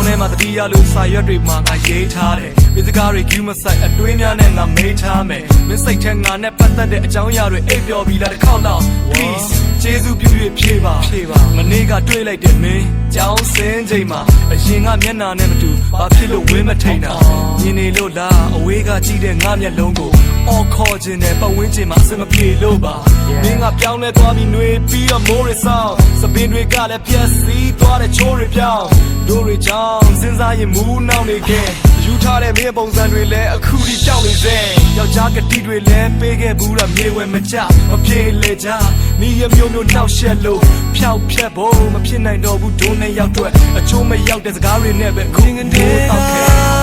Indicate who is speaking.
Speaker 1: င်းထဲမှာတတိယလို့စာရွက်တွေမှာငါရေးထားတယ်ပြည်စကားတွေ queue မဆိုင်အတွင်းများနဲ့ငါမေးထားမယ်မင်းစိတ်ထဲငါနဲ့ပတ်သက်တဲ့အကြောင်းအရာတွေအိပ်ပျော်ပြီးလားတစ်ခေါက်တော့ please ကျေးဇူးပြု၍ဖြေပါဖြေပါမနေ့ကတွေ့လိုက်တယ်မင်းကြောင်းစင်းချိန်မှာအရင်ကမျက်နှာနဲ့မတူဘာဖြစ်လို့ဝင်းမထိန်တာမြင်နေလို့လားအဝေးကကြည့်တဲ့ငါမျက်လုံးကိုအော်ခေါ်ခြင်းနဲ့ပတ်ဝန်းကျင်မှာအစမပြေလို့ပါမင်းကပြောင်းလဲသွားပြီးຫນွေပြီးတော့မိုးရဆောင်စပင်တွေကလည်းပြက်စီးသွားတဲ့ချိုးတွေပြောင်းတို့တွေကြောင်းစဉ်းစားရင်မူးနှောင်းနေခဲ့ယူ ထားတဲ့မင်းပုံစံတွေလည်းအခုထိကြောက်နေစေယောက်ျားကတိတွေလည်းပေးခဲ့ဘူးတော့မြေဝဲမကြမပြေလေကြနီးရမျိုးမျိုးနှောက်ရှက်လို့ဖြောက်ဖြက်ဖို့မဖြစ်နိုင်တော့ဘူးဒုနဲ့ရောက်တော့အချိုးမရောက်တဲ့စကားတွေနဲ့ပဲခုငငယ်တောက်ခဲ့